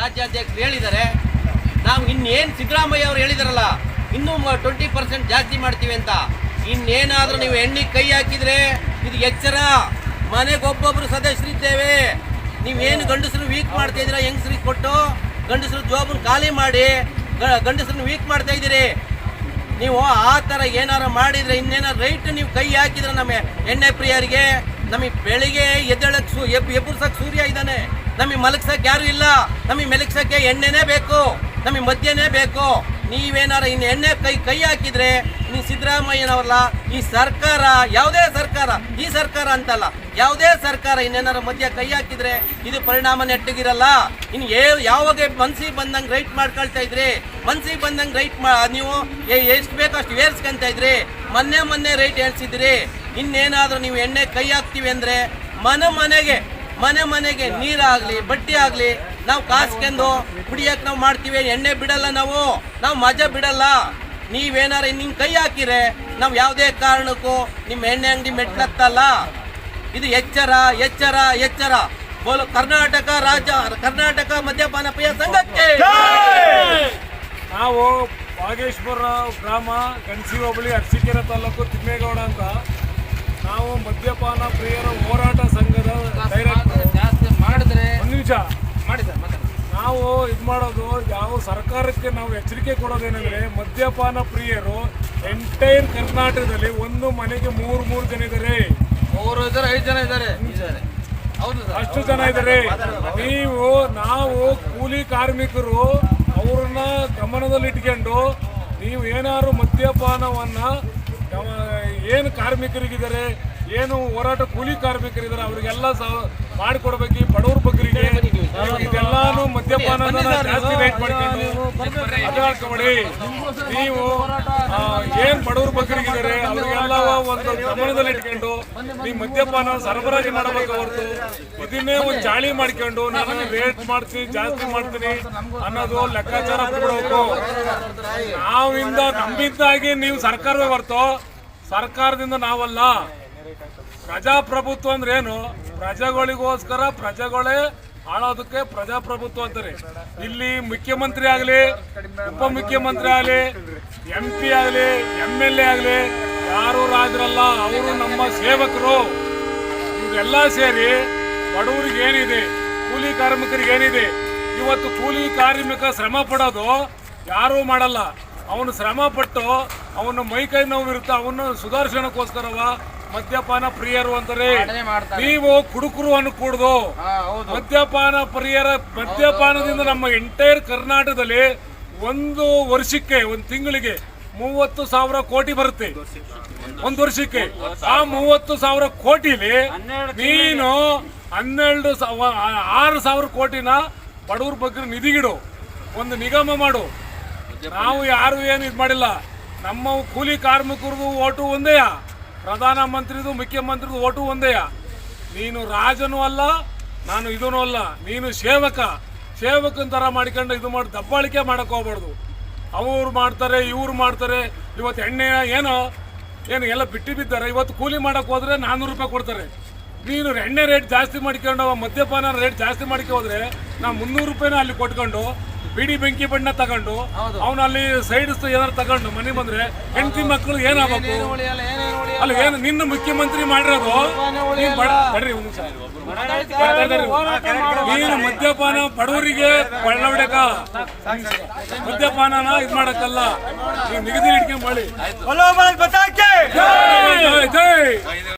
ರಾಜ್ಯಾಧ್ಯಕ್ಷರು ಹೇಳಿದ್ದಾರೆ ನಾವು ಇನ್ನೇನು ಸಿದ್ದರಾಮಯ್ಯ ಅವರು ಹೇಳಿದಾರಲ್ಲ, ಇನ್ನೂ ಟ್ವೆಂಟಿ ಪರ್ಸೆಂಟ್ ಜಾಸ್ತಿ ಮಾಡ್ತೀವಿ ಅಂತ. ಇನ್ನೇನಾದ್ರೂ ನೀವು ಎಣ್ಣೆ ಕೈ ಹಾಕಿದ್ರೆ ಇದು ಎಚ್ಚರ. ಮನೆಗೆ ಒಬ್ಬೊಬ್ರು ಸದಸ್ಯರಿದ್ದೇವೆ ನೀವೇನು ಗಂಡಸರು ವೀಕ್ ಮಾಡ್ತಾ ಇದ್ದೀರಾ, ಹೆಂಗಸ್ರಿಗೆ ಕೊಟ್ಟು ಗಂಡಸರು ಜಾಬನ್ ಖಾಲಿ ಮಾಡಿ ಗಂಡಸರನ್ನ ವೀಕ್ ಮಾಡ್ತಾ ಇದ್ದೀರಿ. ನೀವು ಆ ಥರ ಏನಾರು ಮಾಡಿದರೆ ಇನ್ನೇನಾರು ರೈಟ್ ನೀವು ಕೈ ಹಾಕಿದ್ರೆ ನಮ್ಮ ಎಣ್ಣೆ ಪ್ರಿಯರಿಗೆ, ನಮಗೆ ಬೆಳಿಗ್ಗೆ ಎದ್ದೇಳಕ್ಕೆ ಸೂ ಎಬ್ ಎಬ್ಬರ್ಸಕ್ಕೆ ಸೂರ್ಯ ಇದ್ದಾನೆ. ನಮಗೆ ಮಲಗ್ಸಕ್ಕೆ ಯಾರು ಇಲ್ಲ. ನಮಗೆ ಮೆಲಗ್ಸಕ್ಕೆ ಎಣ್ಣೆನೇ ಬೇಕು. ನಮಗೆ ಮದ್ಯನೇ ಬೇಕು. ನೀವೇನಾರ ಇನ್ನು ಎಣ್ಣೆ ಕೈ ಕೈ ಹಾಕಿದ್ರೆ ನೀವು ಸಿದ್ದರಾಮಯ್ಯನವರಲ್ಲ, ಈ ಸರ್ಕಾರ, ಯಾವುದೇ ಸರ್ಕಾರ, ಈ ಸರ್ಕಾರ ಅಂತಲ್ಲ, ಯಾವುದೇ ಸರ್ಕಾರ ಇನ್ನೇನಾರ ಮಧ್ಯ ಕೈ ಹಾಕಿದ್ರೆ ಇದು ಪರಿಣಾಮ ನೆಟ್ಟಗಿರಲ್ಲ. ಇನ್ನು ಏ, ಯಾವಾಗ ಮನ್ಸಿಗೆ ಬಂದಂಗೆ ರೈಟ್ ಮಾಡ್ಕೊಳ್ತಾ ಇದ್ರಿ, ಮನ್ಸಿಗೆ ಬಂದಂಗೆ ರೈಟ್ ಮಾ, ನೀವು ಎಷ್ಟು ಬೇಕೋ ಅಷ್ಟು ಏರ್ಸ್ಕೊಂತ ಇದ್ರಿ, ಮೊನ್ನೆ ಮೊನ್ನೆ ರೈಟ್ ಏರ್ಸಿದ್ರಿ ಇನ್ನೇನಾದರೂ ನೀವು ಎಣ್ಣೆ ಕೈ ಹಾಕ್ತೀವಿ ಅಂದರೆ ಮನೆ ಮನೆಗೆ ಮನೆ ಮನೆಗೆ ನೀರಾಗ್ಲಿ ಬಟ್ಟೆ ಆಗ್ಲಿ ನಾವು ಕಾಸ್ಕೆಂದು ಕುಡಿಯಕ್ ನಾವು ಮಾಡ್ತೀವಿ ಎಣ್ಣೆ ಬಿಡಲ್ಲ ನಾವು ನಾವು ಮಜಾ ಬಿಡಲ್ಲ. ನೀವೇನಾರ ನಿಮ್ ಕೈ ಹಾಕಿರೆ ನಾವು ಯಾವುದೇ ಕಾರಣಕ್ಕೂ ನಿಮ್ಮ ಎಣ್ಣೆ ಅಂಗಡಿ ಮೆಟ್ಲತ್ತಲ್ಲ. ಇದು ಎಚ್ಚರ ಎಚ್ಚರ ಎಚ್ಚರ. ಬೋಲು ಕರ್ನಾಟಕ ರಾಜ್ಯ ಕರ್ನಾಟಕ ಮದ್ಯಪಾನ ಪ್ರಿಯ ಸಂಘಕ್ಕೆ. ನಾವು ಬಾಗೇಶ್ವರ ಗ್ರಾಮ ಗಣಸಿ ಹೋಬಳಿ ಅರಸೀಕೆರೆ ತಾಲೂಕು ತಿಮ್ಮೇಗೌಡ ಅಂತ ನಾವು ಮದ್ಯಪಾನ ಪ್ರಿಯರ ಹೋರಾಟ ಸಂಘದ ಡೈರೆಕ್ಟರ್ ಜಾಸ್ತಿ ಮಾಡಿದ್ರೆ ಒಂದು ನಿಮಿಷ ಮಾಡಿ ಸರ್ ಮಾತಾಡಿ ನಾವು ಇದು ಮಾಡೋದು ಯಾವ ಸರ್ಕಾರಕ್ಕೆ ನಾವು ಎಚ್ಚರಿಕೆ ಕೊಡೋದೇನೆಂದರೆ ಮದ್ಯಪಾನ ಪ್ರಿಯರು ಎಂಟೈರ್ ಕರ್ನಾಟಕದಲ್ಲಿ ಒಂದು ಮನೆಗೆ ಮೂರು ಮೂರು ಜನ ಇದ್ದಾರೆ ಮೂರು ಇದ್ದಾರೆ ಐದು ಜನ ಇದ್ದಾರೆ ಅಷ್ಟು ಜನ ಇದ್ದಾರೆ ನೀವು ನಾವು ಕೂಲಿ ಕಾರ್ಮಿಕರು ಅವ್ರನ್ನ ಗಮನದಲ್ಲಿ ಇಟ್ಕೊಂಡು ನೀವು ಏನಾದ್ರು ಮದ್ಯಪಾನವನ್ನ ಏನು ಕಾರ್ಮಿಕರಿಗಿದ್ದಾರೆ ಏನು ಹೋರಾಟ ಕೂಲಿ ಕಾರ್ಮಿಕರಿದ್ದಾರೆ ಅವರಿಗೆಲ್ಲ ಸಹ ಮಾಡಿಕೊಡ್ಬೇಕು ಈ ಬಡವ್ರ ಬಗ್ಗೆ ಇದೆಲ್ಲಾನು ಮದ್ಯಪಾನ ಜಾಸ್ತಿ ರೇಟ್ ಮಾಡ್ಕೊಂಡು ಅದಾಡ್ಕೊಬೇಡಿ ನೀವು ಏನ್ ಬಡವ್ರ ಬಗ್ಗರಿಗಿದ್ದಾರೆ ಅವ್ರಿಗೆಲ್ಲ ಒಂದು ಗಮನದಲ್ಲಿ ಇಟ್ಕೊಂಡು ನೀವು ಮದ್ಯಪಾನ ಸರಬರಾಜು ಮಾಡಬೇಕು ಹೊರತು ಇದನ್ನೇ ಒಂದು ಚಾಳಿ ಮಾಡ್ಕೊಂಡು ನಾನು ರೇಟ್ ಮಾಡ್ತೀನಿ ಜಾಸ್ತಿ ಮಾಡ್ತೀನಿ ಅನ್ನೋದು ಲೆಕ್ಕಾಚಾರ ಕೊಡಬೇಕು. ನಾವಿಂದ ನಮ್ಮಿಂದಾಗಿ ನೀವು ಸರ್ಕಾರವೇ ಹೊರತು ಸರ್ಕಾರದಿಂದ ನಾವಲ್ಲ. ಪ್ರಜಾಪ್ರಭುತ್ವ ಅಂದ್ರೆ ಏನು? ಪ್ರಜೆಗಳಿಗೋಸ್ಕರ ಪ್ರಜೆಗಳೇ ಆಳೋದಕ್ಕೆ ಪ್ರಜಾಪ್ರಭುತ್ವ ಅಂತಾರೆ. ಇಲ್ಲಿ ಮುಖ್ಯಮಂತ್ರಿ ಆಗಲಿ, ಉಪಮುಖ್ಯಮಂತ್ರಿ ಆಗಲಿ ಎಂ ಪಿ ಆಗಲಿ ಎಂ ಎಲ್ ಎ ಆಗಲಿ, ಯಾರು ರಾಜರಲ್ಲ, ಅವರು ನಮ್ಮ ಸೇವಕರು. ಇವರೆಲ್ಲ ಸೇರಿ ಬಡವರಿಗೆ ಏನಿದೆ, ಕೂಲಿ ಕಾರ್ಮಿಕರಿಗೆ ಏನಿದೆ, ಇವತ್ತು ಕೂಲಿ ಕಾರ್ಮಿಕ ಶ್ರಮ ಪಡೋದು ಯಾರೂ ಮಾಡಲ್ಲ. ಅವನು ಶ್ರಮ ಪಟ್ಟು, ಅವನ ಮೈಕೈ ನೋವು ಇರುತ್ತೆ ಅವನು ಸುಧಾರಿಸೋಣಕ್ಕೋಸ್ಕರವ ಮದ್ಯಪಾನ ಪ್ರಿಯರು ಅಂತಾರೆ ನೀವು ಕುಡುಕರು ಅನ್ಕೂಡ್ದು ಮದ್ಯಪಾನ ಪ್ರಿಯರ ಮದ್ಯಪಾನದಿಂದ ನಮ್ಮ ಎಂಟೈರ್ ಕರ್ನಾಟಕದಲ್ಲಿ ಒಂದು ವರ್ಷಕ್ಕೆ ಒಂದು ತಿಂಗಳಿಗೆ ಮೂವತ್ತು ಸಾವಿರ ಕೋಟಿ ಬರುತ್ತೆ. ಒಂದು ವರ್ಷಕ್ಕೆ. ಆ ಮೂವತ್ತು ಸಾವಿರ ಕೋಟಿಲಿ ನೀನು ಹನ್ನೆರಡು ಆರು ಸಾವಿರ ಕೋಟಿನ ಬಡವ್ರ ಬಗ್ಗೆ ನಿಧಿಗಿಡು. ಒಂದು ನಿಗಮ ಮಾಡು. ನಾವು ಯಾರು ಏನು ಇದು ಮಾಡಿಲ್ಲ. ನಮ್ಮ ಕೂಲಿ ಕಾರ್ಮಿಕರಿಗೂ ಓಟು ಒಂದೇಯ ಪ್ರಧಾನ ಮಂತ್ರಿದು, ಮುಖ್ಯಮಂತ್ರಿದು ಓಟು ಒಂದೇಯ. ನೀನು ರಾಜನೂ ಅಲ್ಲ, ನಾನು ಇದೂ ಅಲ್ಲ. ನೀನು ಸೇವಕ. ಸೇವಕನ ಥರ ಮಾಡ್ಕೊಂಡು ಇದು ಮಾಡಿ ದಬ್ಬಾಳಿಕೆ ಮಾಡಕ್ ಹೋಗ್ಬಾರ್ದು. ಅವ್ರು ಮಾಡ್ತಾರೆ, ಇವ್ರು ಮಾಡ್ತಾರೆ. ಇವತ್ತು ಎಣ್ಣೆ ಏನೋ, ಏನು ಎಲ್ಲ ಬಿಟ್ಟು ಬಿದ್ದಾರೆ. ಇವತ್ತು ಕೂಲಿ ಮಾಡಕ್ ಹೋದ್ರೆ ನಾನ್ನೂರು ರೂಪಾಯಿ ಕೊಡ್ತಾರೆ. ನೀನು ಎಣ್ಣೆ ರೇಟ್ ಜಾಸ್ತಿ ಮಾಡ್ಕೊಂಡು, ಮದ್ಯಪಾನ ರೇಟ್ ಜಾಸ್ತಿ ಮಾಡ್ಕೊ ಹೋದ್ರೆ ನಾ ಮುನ್ನೂರು ರೂಪಾಯಿನ ಅಲ್ಲಿ ಕೊಟ್ಕೊಂಡು ಬಿಡಿ ಬೆಂಕಿ ಬಣ್ಣ ತಗೊಂಡು ಅವನು ಅಲ್ಲಿ ಸೈಡ್ಸ್ ಏನಾರು ತಗೊಂಡು ಮನೆ ಬಂದ್ರೆ ಹೆಂಡತಿ ಮಕ್ಕಳು ಏನಾಗಬೇಕು? ಅಲ್ಲಿ ಏನು ನಿನ್ನ ಮುಖ್ಯಮಂತ್ರಿ ಮಾಡಿರೋದು? ನೀನು ಮದ್ಯಪಾನ ಬಡವರಿಗೆ ಬಳ್ಳವಡಕ ಮದ್ಯಪಾನ ಇದು ಮಾಡಕ್ಕಲ್ಲ. ನೀವು ನಿಗದಿ ಇಟ್ಕೊಂಡು ಮಾಡಿ